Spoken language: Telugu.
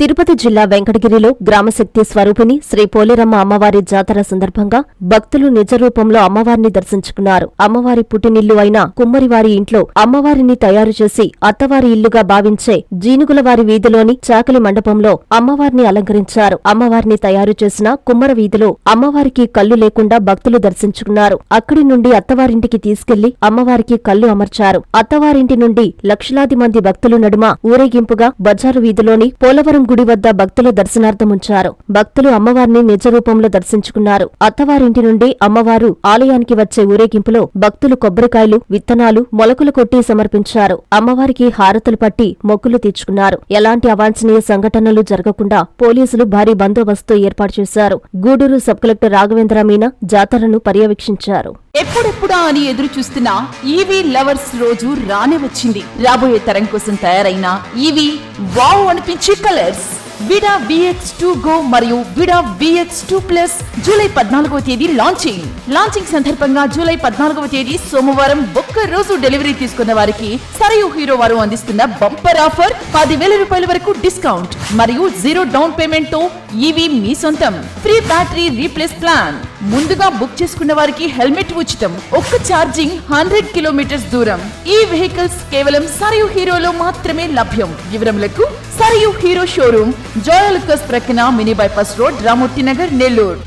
తిరుపతి జిల్లా వెంకటగిరిలో గ్రామశక్తి స్వరూపిణి శ్రీ పోలేరమ్మ అమ్మవారి జాతర సందర్భంగా భక్తులు నిజ రూపంలో అమ్మవారిని దర్శించుకున్నారు. అమ్మవారి పుట్టినిల్లు అయిన కుమ్మరివారి ఇంట్లో అమ్మవారిని తయారు చేసి అత్తవారి ఇల్లుగా భావించే జీనుగులవారి వీధిలోని చాకలి మండపంలో అమ్మవారిని అలంకరించారు. అమ్మవారిని తయారు చేసిన కుమ్మర వీధిలో అమ్మవారికి కళ్ళు లేకుండా భక్తులు దర్శించుకున్నారు. అక్కడి నుండి అత్తవారింటికి తీసుకెళ్ళి అమ్మవారికి కళ్ళు అమర్చారు. అత్తవారింటి నుండి లక్షలాది మంది భక్తులు నడుమ ఊరేగింపుగా బజారు వీధిలోని పోలవరం గుడి వద్ద భక్తుల దర్శనార్థం ఉంచారు భక్తులు అమ్మవారిని నిజ రూపంలో దర్శించుకున్నారు. అత్తవారింటి నుండి అమ్మవారు ఆలయానికి వచ్చే ఊరేగింపులో భక్తులు కొబ్బరికాయలు విత్తనాలు మొలకలు కొట్టి సమర్పించారు. అమ్మవారికి హారతులు పట్టి మొక్కులు తీర్చుకున్నారు. ఎలాంటి అవాంఛనీయ సంఘటనలు జరగకుండా పోలీసులు భారీ బందోబస్తు ఏర్పాటు చేశారు. గూడూరు సబ్ కలెక్టర్ రాఘవేంద్ర మీనా జాతరను పర్యవేక్షించారు. ఎప్పుడెప్పుడా అని ఎదురు చూస్తున్న ఈవీ లవర్స్ రోజు రానే వచ్చింది. రాబోయే తరం కోసం తయారైన ఈవీ వావ్ అనిపించే colours. Vida VX two go మరియు Vida VX two plus July పద్నాలుగవ తేదీ లాంచింగ్ లాంచింగ్ సందర్భంగా జూలై పద్నాలుగవ తేదీ సోమవారం ఒక్క రోజు డెలివరీ తీసుకున్న వారికి సరయు హీరో వారు అందిస్తున్న బంపర్ ఆఫర్ పదివేల రూపాయల వరకు డిస్కౌంట్ మరియు జీరో డౌన్ పేమెంట్తో ఈవీ మీ సొంతం. ఫ్రీ బ్యాటరీ రీప్లేస్ ప్లాన్ ముందుగా బుక్ చేసుకున్న వారికి హెల్మెట్ ఉచితం. ఒక్క ఛార్జింగ్ హండ్రెడ్ కిలోమీటర్స్ దూరం. E ఈ వెహికల్స్ కేవలం సరియు హీరోలో మాత్రమే లభ్యం. వివరములకు సరియు హీరో షోరూమ్ జోయలుకస్ ప్రక్కన mini bypass road Ramurthy Nagar Nellore.